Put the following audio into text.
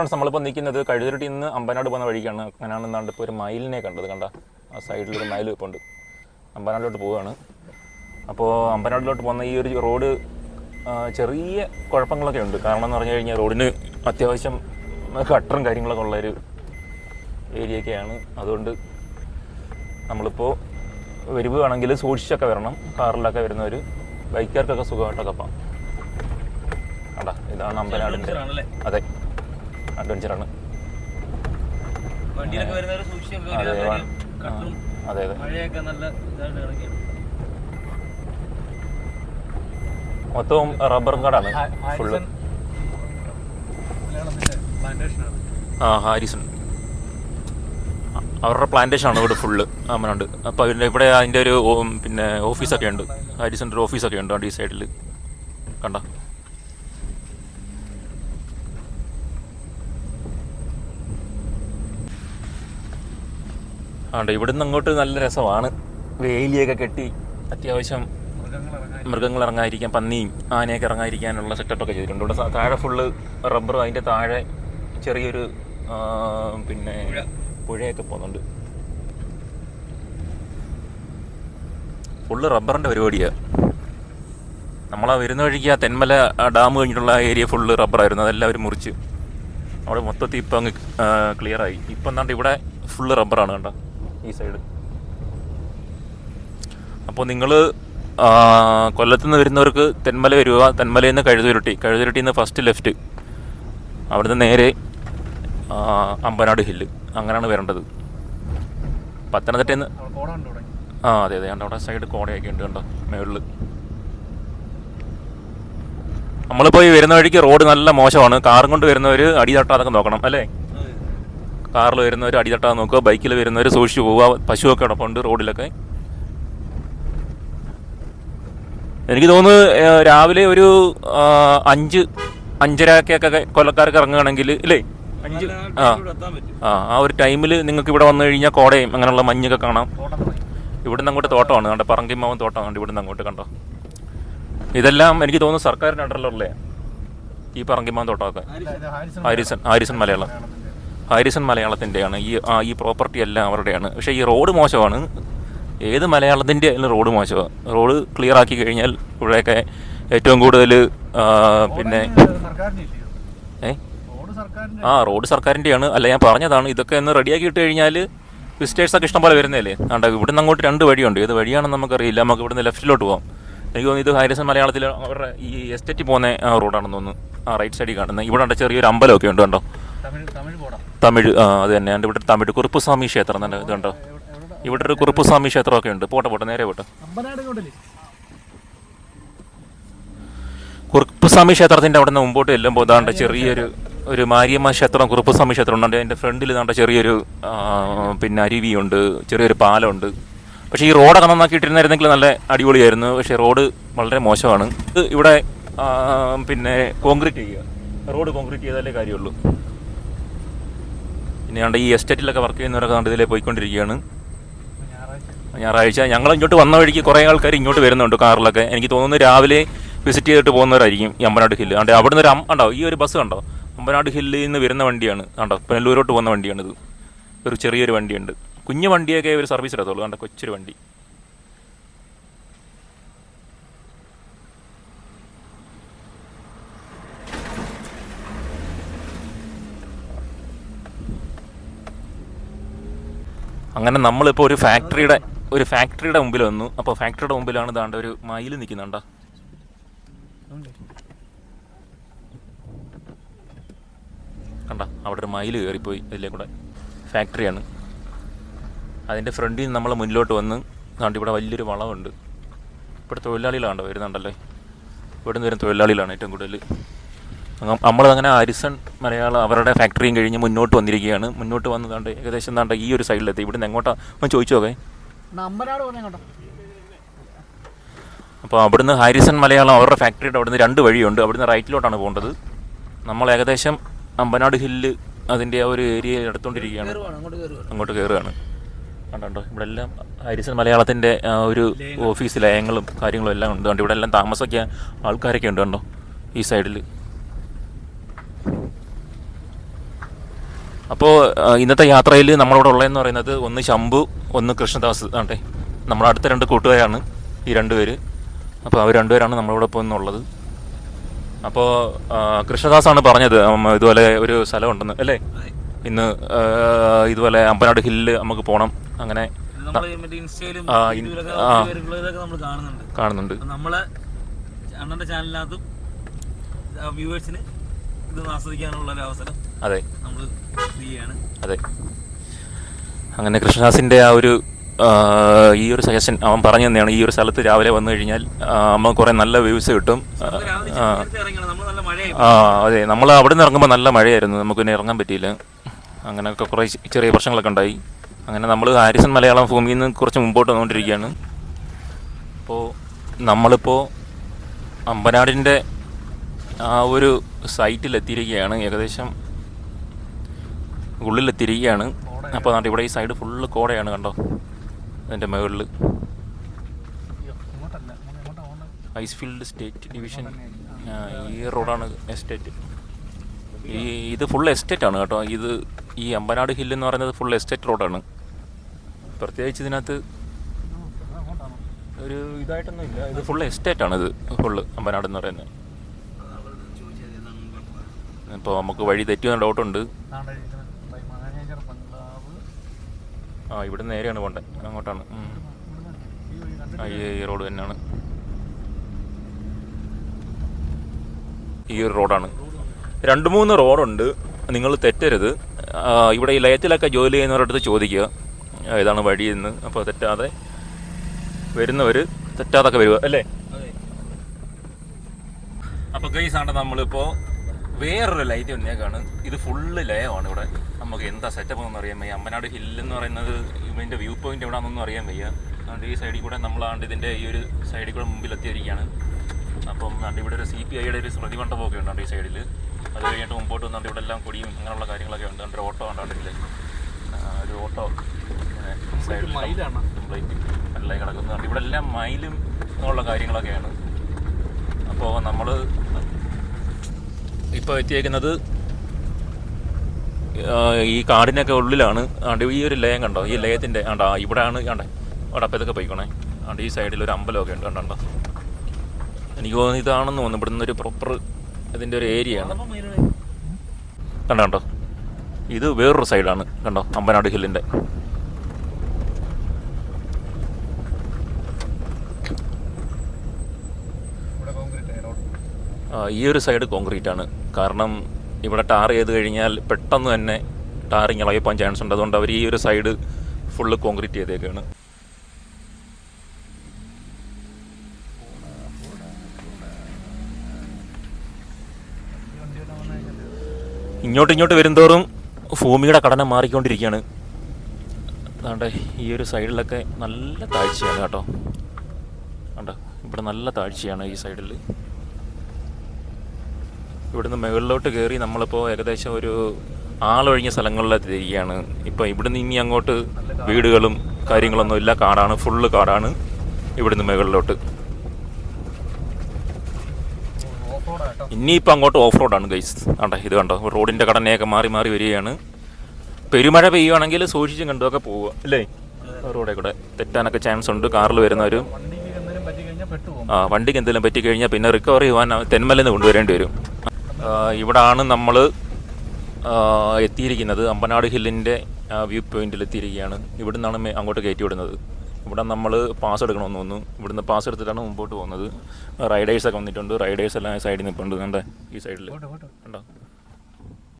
Friends നമ്മളിപ്പോൾ നിൽക്കുന്നത് കഴുതിരട്ടി നിന്ന് അമ്പനാട് പോകുന്ന വഴിക്കാണ്. അങ്ങനെയാണ് എന്താണ്ട് ഇപ്പോൾ ഒരു മയിലിനെ കണ്ടത്. കണ്ട? ആ സൈഡിൽ ഒരു മയിൽ ഇപ്പോൾ ഉണ്ട് അമ്പനാടിലോട്ട് പോവുകയാണ്. അപ്പോൾ അമ്പനാടിലോട്ട് പോകുന്ന ഈ ഒരു റോഡ് ചെറിയ കുഴപ്പങ്ങളൊക്കെ ഉണ്ട്. കാരണം എന്ന് പറഞ്ഞു കഴിഞ്ഞാൽ റോഡിന് അത്യാവശ്യം കട്ടറും കാര്യങ്ങളൊക്കെ ഉള്ളൊരു ഏരിയയൊക്കെയാണ്. അതുകൊണ്ട് നമ്മളിപ്പോൾ വരുവാണെങ്കിൽ സൂക്ഷിച്ചൊക്കെ വരണം. കാറിലൊക്കെ വരുന്ന ഒരു ബൈക്കർക്കൊക്കെ സുഖമായിട്ടൊക്കെ പോകാം. കണ്ടാ? ഇതാണ് അമ്പനാടിന്റെ അതെ. അഡ്വഞ്ചറാണ്. അതെ അതെ മൊത്തവും റബ്ബറും കാടാണ് ഫുള്ള്. ആ ഹാരിസൺ. അവരുടെ പ്ലാന്റേഷൻ ആണ് ഇവിടെ ഫുള്ള് അമ്മനുണ്ട്. അപ്പോൾ അതിന്റെ ഇവിടെ അതിന്റെ ഒരു പിന്നെ ഓഫീസൊക്കെ ഉണ്ട്. ഹാരിസന്റെ ഓഫീസൊക്കെ ഉണ്ട് ഈ സൈഡിൽ കണ്ട? ആണ്ട് ഇവിടുന്ന് അങ്ങോട്ട് നല്ല രസമാണ്. വേലിയൊക്കെ കെട്ടി അത്യാവശ്യം മൃഗങ്ങൾ ഇറങ്ങാതിരിക്കാൻ പന്നിയും ആനയൊക്കെ ഇറങ്ങാതിരിക്കാനുള്ള സെറ്റപ്പൊക്കെ ചെയ്തിട്ടുണ്ട്. ഇവിടെ താഴെ ഫുള്ള് റബ്ബർ അതിന്റെ താഴെ ചെറിയൊരു പിന്നെ പുഴ. പുഴയൊക്കെ പോകുന്നുണ്ട്. ഫുള്ള് റബ്ബറിന്റെ പരിപാടിയാണ് നമ്മളാ വരുന്ന വഴിക്ക് ആ തെന്മല ഡാം കഴിഞ്ഞിട്ടുള്ള ഏരിയ ഫുള്ള് റബ്ബറായിരുന്നു അതെല്ലാം അവർ മുറിച്ച്. അവിടെ മൊത്തത്തിൽ ഇപ്പം അങ്ങ് ക്ലിയറായി ഇപ്പം എന്താണ്ട് ഇവിടെ ഫുള്ള് റബ്ബറാണ് കണ്ട? ഈ സൈഡ് അപ്പോൾ നിങ്ങൾ കൊല്ലത്തു നിന്ന് വരുന്നവർക്ക് തെന്മല വരിക തെന്മലയിൽ നിന്ന് കഴുതുരുട്ടി കഴുതുരുട്ടിയിൽ നിന്ന് ഫസ്റ്റ് ലെഫ്റ്റ് അവിടുന്ന് നേരെ അമ്പനാട് ഹില്ല് അങ്ങനെയാണ് വരേണ്ടത്. തുടങ്ങി ആ അതെ അതെ. കണ്ടോ അവിടെ സൈഡ് കോടയൊക്കെ ഉണ്ട് കണ്ടോ? മേളിൽ നമ്മളിപ്പോൾ ഈ വരുന്ന വഴിക്ക് റോഡ് നല്ല മോശമാണ്. കാറും കൊണ്ട് വരുന്നവർ അടി തട്ടാതൊക്കെ നോക്കണം അല്ലേ? കാറിൽ വരുന്നവർ അടിതട്ടാൻ നോക്കുക ബൈക്കിൽ വരുന്നവർ സൂക്ഷിച്ചു പോവുക പശുവൊക്കെ കിടപ്പുണ്ട് റോഡിലൊക്കെ. എനിക്ക് തോന്നുന്നു രാവിലെ ഒരു അഞ്ച് അഞ്ചരക്കൊക്കെ കൊല്ലക്കാർക്ക് ഇറങ്ങുകയാണെങ്കിൽ ഇല്ലേ? അഞ്ച് ആ ആ. ആ ഒരു ടൈമിൽ നിങ്ങൾക്ക് ഇവിടെ വന്നു കഴിഞ്ഞാൽ കോടയും അങ്ങനെയുള്ള മഞ്ഞൊക്കെ കാണാം. ഇവിടുന്ന് അങ്ങോട്ട് തോട്ടമാണ് കണ്ടോ? പറങ്കിമാവും തോട്ടമാണ് ഇവിടുന്ന് അങ്ങോട്ട് കണ്ടോ? ഇതെല്ലാം എനിക്ക് തോന്നുന്നു സർക്കാരിന്റെ അണ്ടറിലുള്ളേ ഈ പറങ്കിമാവും തോട്ടമൊക്കെ. ഹാരിസൺ. ഹാരിസൺ മലയാളം. ഹാരിസൺ മലയാളത്തിന്റെയാണ്. ഈ ആ ഈ പ്രോപ്പർട്ടി എല്ലാം അവരുടെയാണ്. പക്ഷേ ഈ റോഡ് മോശമാണ്. ഏത് മലയാളത്തിന്റെ ആയാലും റോഡ് മോശമാണ് റോഡ് ക്ലിയർ ആക്കി കഴിഞ്ഞാൽ ഇവിടെയൊക്കെ ഏറ്റവും കൂടുതൽ പിന്നെ ഏ? ആ റോഡ് സർക്കാരിന്റെയാണ്. അല്ല ഞാൻ പറഞ്ഞതാണ്. ഇതൊക്കെ ഒന്ന് റെഡിയാക്കി ഇട്ട് കഴിഞ്ഞാൽ വിസിറ്റേഴ്സൊക്കെ ഇഷ്ടംപോലെ വരുന്നതല്ലേ? ആണ്ട ഇവിടുന്ന് അങ്ങോട്ട് രണ്ട് വഴിയുണ്ട്. ഏത് വഴിയാണെന്ന് നമുക്കറിയില്ല. നമുക്ക് ഇവിടുന്ന് ലെഫ്റ്റിലോട്ട് പോകാം എനിക്ക് തോന്നുന്നു ഇത് ഹാരിസൺ മലയാളത്തിൽ അവരുടെ ഈ എസ്റ്റേറ്റ് പോകുന്ന ആ റോഡാണെന്ന് തോന്നുന്നു. ആ റൈറ്റ് സൈഡിൽ കാണുന്നത് ഇവിടെ ചെറിയൊരു അമ്പലമൊക്കെ ഉണ്ട് കണ്ടോ? തമിഴ് ആ അത് തന്നെ. എന്റെ ഇവിടെ തമിഴ് കുറുപ്പുസ്വാമി ക്ഷേത്രം തന്നെ ഇത് കണ്ടോ ഇവിടെ ഒരു കുറുപ്പുസ്വാമി ക്ഷേത്രമൊക്കെ ഉണ്ട്. പോട്ടെ പോട്ടെ നേരെ പോട്ടെ. കുറുപ്പുസ്വാമി ക്ഷേത്രത്തിന്റെ അവിടെ നിന്ന് മുമ്പോട്ട് ചെല്ലുമ്പോൾ ഇതാണ്ട് ചെറിയൊരു ഒരു മാരിയമ്മ ക്ഷേത്രം കുറുപ്പുസ്വാമി ക്ഷേത്രം ഉണ്ട്. അതിന്റെ ഫ്രണ്ടിൽ ഇതാണ്ട് ചെറിയൊരു പിന്നെ അരുവിയുണ്ട്. ചെറിയൊരു പാലമുണ്ട്. പക്ഷേ ഈ റോഡൊക്കെ നന്നാക്കിയിട്ടിരുന്നായിരുന്നെങ്കിൽ നല്ല അടിപൊളിയായിരുന്നു. പക്ഷേ റോഡ് വളരെ മോശമാണ്. ഇത് ഇവിടെ പിന്നെ കോൺക്രീറ്റ് ചെയ്യുക. റോഡ് കോൺക്രീറ്റ് ചെയ്താലേ കാര്യമുള്ളൂ. പിന്നെ ഞങ്ങളുടെ ഈ എസ്റ്റേറ്റിലൊക്കെ വർക്ക് ചെയ്യുന്നവരൊക്കെ കണ്ട് ഇതിലേ പോയിക്കൊണ്ടിരിക്കുകയാണ്. ഞായറാഴ്ച. ഞങ്ങൾ ഇങ്ങോട്ട് വന്ന വഴിക്ക് കുറേ ആൾക്കാർ ഇങ്ങോട്ട് വരുന്നുണ്ട് കാറിലൊക്കെ. എനിക്ക് തോന്നുന്നു രാവിലെ വിസിറ്റ് ചെയ്തിട്ട് പോകുന്നവരായിരിക്കും ഈ അമ്പനാട് ഹില്ല് അണ്ട് അവിടെ നിന്ന് ഒരു ഉണ്ടോ ഈ ഒരു ബസ് കണ്ടോ? അമ്പനാട് ഹില്ലിൽ നിന്ന് വരുന്ന വണ്ടിയാണ്. കണ്ടോ പുനലൂരോട്ട് പോകുന്ന വണ്ടിയാണിത്. ഒരു ചെറിയൊരു വണ്ടിയുണ്ട്. കുഞ്ഞു വണ്ടിയൊക്കെ ഒരു സർവീസ് എടുത്തോളൂ കണ്ടോ കൊച്ചൊരു വണ്ടി. അങ്ങനെ നമ്മളിപ്പോൾ ഒരു ഫാക്ടറിയുടെ ഒരു ഫാക്ടറിയുടെ മുമ്പിൽ വന്നു. അപ്പോൾ ഫാക്ടറിയുടെ മുമ്പിലാണ് ദാണ്ട ഒരു മയിൽ നിൽക്കുന്നുണ്ടോ കണ്ട? അവിടെ ഒരു മയിൽ കയറിപ്പോയി അതിലേ കൂടെ. ഫാക്ടറിയാണ് അതിന്റെ ഫ്രണ്ടിൽ നിന്ന് നമ്മൾ മുന്നിലോട്ട് വന്ന് ദാണ്ട് ഇവിടെ വലിയൊരു വളമുണ്ട് ഇവിടെ തൊഴിലാളികളാണ്ടോ വരുന്നുണ്ടല്ലേ? ഇവിടെ നിന്ന് വരുന്ന തൊഴിലാളികളാണ് ഏറ്റവും കൂടുതൽ നമ്മളങ്ങനെ അരിസൺ മലയാളം അവരുടെ ഫാക്ടറിയും കഴിഞ്ഞ് മുന്നോട്ട് വന്നിരിക്കുകയാണ്. മുന്നോട്ട് വന്നതാണ്ട് ഏകദേശം എന്താണ്ട് ഈ ഒരു സൈഡിലെത്തി. ഇവിടുന്ന് എങ്ങോട്ടാ? ഒന്ന് ചോദിച്ചു നോക്കേ. അപ്പോൾ അവിടുന്ന് ഹാരിസൺ മലയാളം അവരുടെ ഫാക്ടറിയുടെ അവിടുന്ന് രണ്ട് വഴിയുണ്ട്. അവിടുന്ന് റൈറ്റിലോട്ടാണ് പോകേണ്ടത്. നമ്മൾ ഏകദേശം അമ്പനാട് ഹില്ല് അതിന്റെ ആ ഒരു ഏരിയ എടുത്തുകൊണ്ടിരിക്കുകയാണ് അങ്ങോട്ട് കയറുകയാണ് കണ്ടോ ഇവിടെ എല്ലാം ഹാരിസൺ മലയാളത്തിന്റെ ആ ഒരു ഓഫീസ് ലയങ്ങളും കാര്യങ്ങളും എല്ലാം ഉണ്ട്. കണ്ടോ? ഇവിടെ എല്ലാം താമസിക്കാൻ ആൾക്കാരൊക്കെ ഉണ്ട്. കണ്ടോ? ഈ സൈഡിൽ അപ്പോൾ ഇന്നത്തെ യാത്രയിൽ നമ്മളോട് ഉള്ളതെന്ന് പറയുന്നത് ഒന്ന് ശംഭു ഒന്ന് കൃഷ്ണദാസ് ആണ്ടെ. നമ്മുടെ അടുത്ത രണ്ട് കൂട്ടുകാരാണ് ഈ രണ്ടുപേര് അപ്പോൾ അവർ രണ്ടുപേരാണ് നമ്മളോട് ഇപ്പോൾ ഇന്നുള്ളത്. അപ്പോൾ കൃഷ്ണദാസാണ് പറഞ്ഞത്. ഇതുപോലെ ഒരു സ്ഥലമുണ്ടെന്ന് അല്ലേ? ഇന്ന് ഇതുപോലെ അമ്പനാട് ഹില്ല് നമുക്ക് പോകണം അങ്ങനെ കാണുന്നുണ്ട്. നമ്മളെ അണ്ണന്റെ ചാനലിനകത്തും വ്യൂവേഴ്സിന് ഇത് ആസ്വദിക്കാനുള്ള ഒരു അവസരം അതെ. നമ്മൾ ഫ്രീയാണ് അതെ. അങ്ങനെ കൃഷ്ണദാസിന്റെ ആ ഒരു ഈ ഒരു സജഷൻ അവൻ പറഞ്ഞു തന്നെയാണ്. ഈ ഒരു സ്ഥലത്ത് രാവിലെ വന്നു കഴിഞ്ഞാൽ അമ്മ നമുക്ക് കുറേ നല്ല വ്യൂസ് കിട്ടും. ആ അതെ നമ്മൾ അവിടെ നിന്ന് ഇറങ്ങുമ്പോൾ നല്ല മഴയായിരുന്നു. നമുക്ക് പിന്നെ ഇറങ്ങാൻ പറ്റിയില്ല. അങ്ങനെയൊക്കെ കുറേ ചെറിയ പ്രശ്നങ്ങളൊക്കെ ഉണ്ടായി. അങ്ങനെ നമ്മൾ ഹാരിസൺ മലയാളം ഭൂമിയിൽ നിന്ന് കുറച്ച് മുമ്പോട്ട് വന്നുകൊണ്ടിരിക്കുകയാണ്. അപ്പോൾ നമ്മളിപ്പോൾ അമ്പനാടിന്റെ ആ ഒരു സൈറ്റിൽ എത്തിയിരിക്കുകയാണ് ഏകദേശം ഉള്ളിലെത്തിയിരിക്കുകയാണ്. അപ്പോൾ നാട്ടിൽ ഇവിടെ ഈ സൈഡ് ഫുള്ള് കോടയാണ് കണ്ടോ? അതിന്റെ മുകളിൽ ഐസ് ഫീൽഡ് സ്റ്റേറ്റ് ഡിവിഷൻ ഈ റോഡാണ് എസ്റ്റേറ്റ് ഈ ഇത് ഫുൾ എസ്റ്റേറ്റ് ആണ് കേട്ടോ. ഇത് ഈ അമ്പനാട് ഹില്ല് എന്ന് പറയുന്നത് ഫുൾ എസ്റ്റേറ്റ് റോഡാണ് പ്രത്യേകിച്ച് ഇതിനകത്ത് ഒരു ഇതായിട്ടൊന്നും ഇല്ല ഇത് ഫുൾ എസ്റ്റേറ്റ് ആണ് ഇത് ഫുള്ള് അമ്പനാട് എന്ന് പറയുന്നത്. ഇപ്പോൾ നമുക്ക് വഴി തെറ്റിയ ഡൗട്ടുണ്ട് ആ ഇവിടെ നേരെയാണ് പോണ്ടേ. അങ്ങോട്ടാണ്. ഈ റോഡ് തന്നെയാണ്. ഈ ഒരു റോഡാണ്. രണ്ട് മൂന്ന് റോഡുണ്ട്. നിങ്ങൾ തെറ്റരുത്. ഇവിടെ ഈ ലയത്തിലൊക്കെ ജോലി ചെയ്യുന്നവരടുത്ത് ചോദിക്കുക. ഏതാണ് ഇതാണ് വഴി എന്ന്. അപ്പോൾ തെറ്റാതെ വരുന്നവർ തെറ്റാതൊക്കെ വരിക അല്ലേ? അപ്പോൾ ഗൈസാണ് നമ്മളിപ്പോൾ വേറൊരു ലൈറ്റ് വന്നേക്കാണ്. ഇത് ഫുള്ള് ആണ് ഇവിടെ. നമുക്ക് എന്താ സെറ്റപ്പ് എന്ന് അറിയാൻ വയ്യ. അമ്പനാട് ഹിൽ എന്ന് പറയുന്നത് ഇതിന്റെ വ്യൂ പോയിന്റ് എവിടെയാണെന്നൊന്നും അറിയാൻ വയ്യ. അതുകൊണ്ട് ഈ സൈഡിൽ കൂടെ നമ്മളാണ്ട് ഇതിന്റെ ഈ ഒരു സൈഡിൽ കൂടെ മുമ്പിൽ എത്തിയിരിക്കുകയാണ് അപ്പം ദാണ്ട് ഇവിടെ ഒരു സി പി ഐയുടെ ഒരു സ്മൃതി മണ്ഡപമൊക്കെ ഉണ്ട് ഈ സൈഡിൽ അത് കഴിഞ്ഞിട്ട് മുമ്പോട്ട് വന്നുകൊണ്ട് ഇവിടെ എല്ലാം കൊടിയും അങ്ങനെയുള്ള കാര്യങ്ങളൊക്കെ ഉണ്ട്. ഒരു ഓട്ടോ ഉണ്ടാണ്ടില്ലേ ഒരു ഓട്ടോ. സൈഡിൽ കിടക്കുന്നുണ്ട് ഇവിടെ എല്ലാം മൈലും ഉള്ള കാര്യങ്ങളൊക്കെയാണ്. അപ്പോൾ നമ്മൾ ഇപ്പോൾ എത്തിയേക്കുന്നത് ഈ കാടിനൊക്കെ ഉള്ളിലാണ്. ആണ്ട് ഈ ഒരു ലയം കണ്ടോ? ഈ ലയത്തിന്റെ ആണ്ടാ ഇവിടെയാണ് കണ്ടേ അവിടെ അപ്പം ഇതൊക്കെ പോയിക്കോണേ. ആണ്ട് ഈ സൈഡിൽ ഒരു അമ്പലമൊക്കെ ഉണ്ട് കണ്ടോ? എനിക്ക് തോന്നുന്നു ഇതാണെന്ന് തോന്നുന്നു. ഇവിടുന്ന് ഒരു പ്രോപ്പർ ഇതിന്റെ ഒരു ഏരിയ ആണ്. കണ്ടോ കണ്ടോ? ഇത് വേറൊരു സൈഡാണ് കണ്ടോ? അമ്പനാട് ഹില്ലിന്റെ ഇവിടെ ഈ ഒരു സൈഡ് കോൺക്രീറ്റ് ആണ്. കാരണം ഇവിടെ ടാർ ചെയ്ത് കഴിഞ്ഞാൽ പെട്ടെന്ന് തന്നെ ടാറിങ് ഇളകിപ്പോൻ ചാൻസ് ഉണ്ട്. അതുകൊണ്ട് അവർ ഈ ഒരു സൈഡ് ഫുള്ള് കോൺക്രീറ്റ് ചെയ്തേക്കാണ്. ഇങ്ങോട്ട് ഇങ്ങോട്ട് വരുന്തോറും ഭൂമിയുടെ ഘടന മാറിക്കൊണ്ടിരിക്കുകയാണ്. അതാണ്ട് ഈ ഒരു സൈഡിലൊക്കെ നല്ല താഴ്ചയാണ് കേട്ടോ. കണ്ടോ ഇവിടെ നല്ല താഴ്ചയാണ് ഈ സൈഡിൽ ഇവിടുന്ന് മുകളിലോട്ട് കയറി നമ്മളിപ്പോൾ ഏകദേശം ഒരു ആളൊഴിഞ്ഞ സ്ഥലങ്ങളിലേക്ക് തിരികെയാണ് ഇപ്പോൾ ഇവിടുന്ന് ഇനി അങ്ങോട്ട് വീടുകളും കാര്യങ്ങളൊന്നും ഇല്ല. കാടാണ് ഫുള്ള് കാടാണ് ഇവിടുന്ന് മുകളിലോട്ട്. ഇനിയിപ്പോൾ അങ്ങോട്ട് ഓഫ് റോഡാണ് ഗൈസ് കണ്ടോ ഇത് കണ്ടോ റോഡിന്റെ ഘടനയൊക്കെ മാറി മാറി വരികയാണ്. പെരുമഴ പെയ്യുവാണെങ്കിൽ സൂക്ഷിച്ചും കണ്ടുമൊക്കെ പോവുക അല്ലേ? റോഡേ കൂടെ തെറ്റാനൊക്കെ ചാൻസ് ഉണ്ട്. കാറിൽ വരുന്നവരും വണ്ടിക്ക് എന്തെങ്കിലും പറ്റി കഴിഞ്ഞാൽ പെട്ടുപോകും ആ വണ്ടിക്ക് എന്തെങ്കിലും പറ്റിക്കഴിഞ്ഞാൽ പിന്നെ റിക്കവർ ചെയ്യുവാൻ തെന്മലിന്ന് കൊണ്ടുവരേണ്ടി വരും. ഇവിടാണ് നമ്മൾ എത്തിയിരിക്കുന്നത്. അമ്പനാട് ഹില്ലിന്റെ വ്യൂ പോയിന്റിൽ എത്തിയിരിക്കുകയാണ്. ഇവിടെ നിന്നാണ് അങ്ങോട്ട് കയറ്റി വിടുന്നത്. ഇവിടെ നമ്മൾ പാസ് എടുക്കണമെന്ന് തോന്നുന്നു. ഇവിടുന്ന് പാസ് എടുത്തിട്ടാണ് മുമ്പോട്ട് പോകുന്നത്. റൈഡേഴ്സൊക്കെ വന്നിട്ടുണ്ട്. റൈഡേഴ്സ് എല്ലാം സൈഡിൽ നിൽപ്പുണ്ട് കണ്ടേ? ഈ സൈഡിൽ കണ്ടോ?